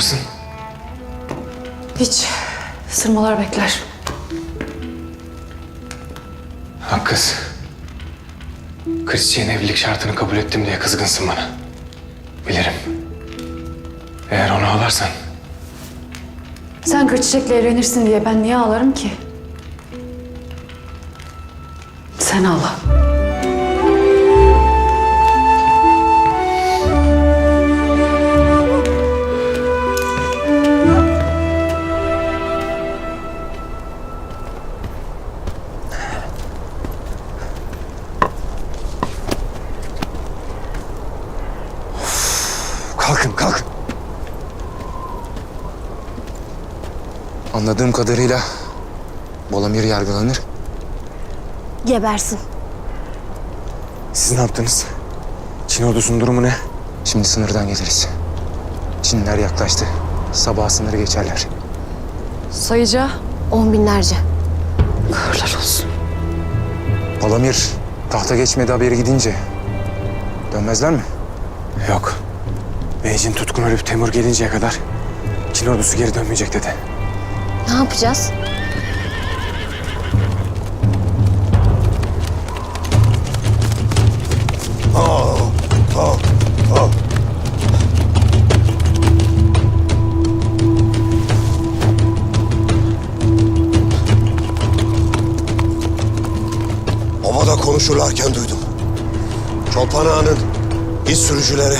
varsın? Hiç. Sırmalar bekler. Ha kız. Christian evlilik şartını kabul ettim diye kızgınsın bana. Bilirim. Eğer onu ağlarsan Sen kır çiçekle evlenirsin diye ben niye ağlarım ki? Sen ağla. Kalkın, kalkın. Anladığım kadarıyla Bolamir yargılanır. Gebersin. Siz ne yaptınız? Çin ordusunun durumu ne? Şimdi sınırdan geliriz. Çinliler yaklaştı. Sabah sınırı geçerler. Sayıca On binlerce. kırlar olsun. Bolamir tahta geçmedi haberi gidince dönmezler mi? Yok. Beijing tutkun ölüp Temur gelinceye kadar Çin ordusu geri dönmeyecek dedi. Ne yapacağız? Ovada konuşurlarken duydum. Çolpan Ağa'nın iz sürücüleri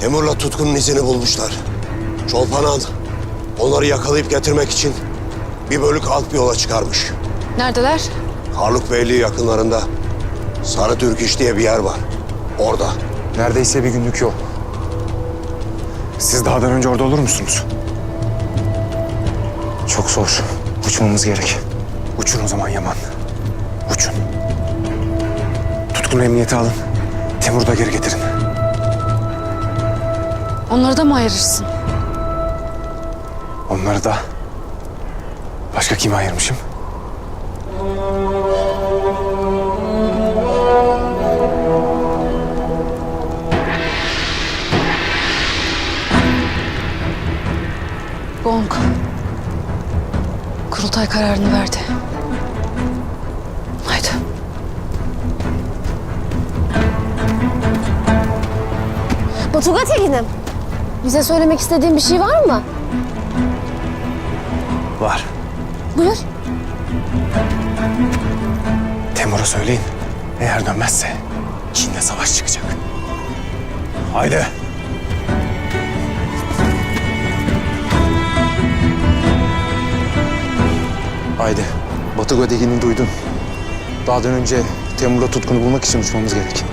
Temur'la Tutkun'un izini bulmuşlar. Çolpan Ağa onları yakalayıp getirmek için bir bölük alt bir yola çıkarmış. Neredeler? Karluk Beyliği yakınlarında Sarı Türk İş diye bir yer var. Orada. Neredeyse bir günlük yol. Siz dağdan önce orada olur musunuz? Çok zor. Uçmamız gerek. Uçun o zaman Yaman. Uçun. Tutkun emniyete alın. Temur'u da geri getirin. Onları da mı ayırırsın? Onları da başka kime ayırmışım? Gong. Kurultay kararını verdi. Haydi. Batuga Tekin'im. Bize söylemek istediğin bir şey var mı? Var. Buyur. Temur'a söyleyin. Eğer dönmezse Çin'de savaş çıkacak. Haydi. Haydi. Batı Gödegi'ni duydun. Dağdan önce Temur'la Tutkun'u bulmak için uçmamız gerek.